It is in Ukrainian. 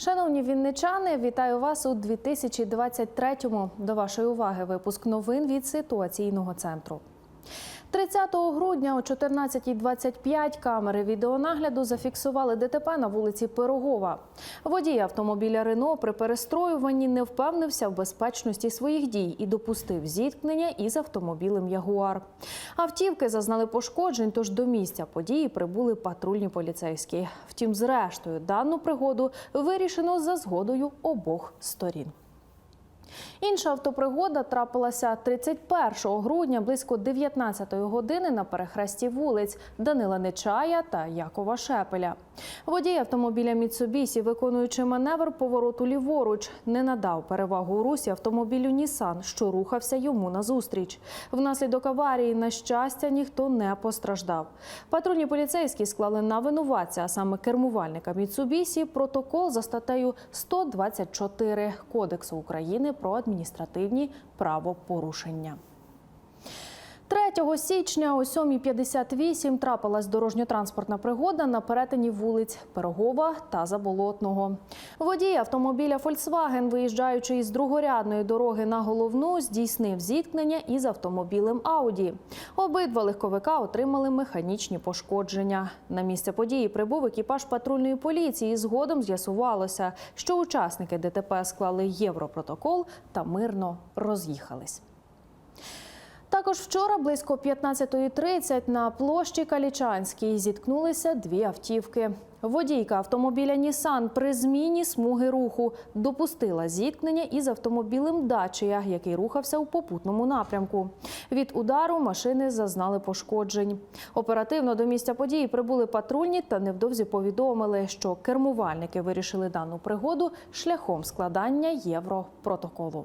Шановні вінничани, вітаю вас у 2023-му. До вашої уваги випуск новин від ситуаційного центру. 30 грудня о 14.25 камери відеонагляду зафіксували ДТП на вулиці Пирогова. Водій автомобіля Рено при перестроюванні не впевнився в безпечності своїх дій і допустив зіткнення із автомобілем Ягуар. Автівки зазнали пошкоджень, тож до місця події прибули патрульні поліцейські. Втім, зрештою, дану пригоду вирішено за згодою обох сторін. Інша автопригода трапилася 31 грудня близько 19 години на перехресті вулиць Данила Нечая та Якова Шепеля. Водій автомобіля Міцубісі, виконуючи маневр повороту ліворуч, не надав перевагу у русі автомобілю Нісан, що рухався йому назустріч. Внаслідок аварії, на щастя, ніхто не постраждав. Патрульні поліцейські склали на винуватця, а саме кермувальника Міцубісі, протокол за статтею 124 Кодексу України про адміністративні правопорушення. 3 січня о 7.58 трапилась дорожньо-транспортна пригода на перетині вулиць Пирогова та Заболотного. Водій автомобіля Volkswagen, виїжджаючи із другорядної дороги на головну, здійснив зіткнення із автомобілем Audi. Обидва легковика отримали механічні пошкодження. На місце події прибув екіпаж патрульної поліції. Згодом з'ясувалося, що учасники ДТП склали європротокол та мирно роз'їхались. Також вчора близько 15.30 на площі Калічанській зіткнулися дві автівки. Водійка автомобіля Нісан при зміні смуги руху допустила зіткнення із автомобілем Дачія, який рухався у попутному напрямку. Від удару машини зазнали пошкоджень. Оперативно до місця події прибули патрульні та невдовзі повідомили, що кермувальники вирішили дану пригоду шляхом складання європротоколу.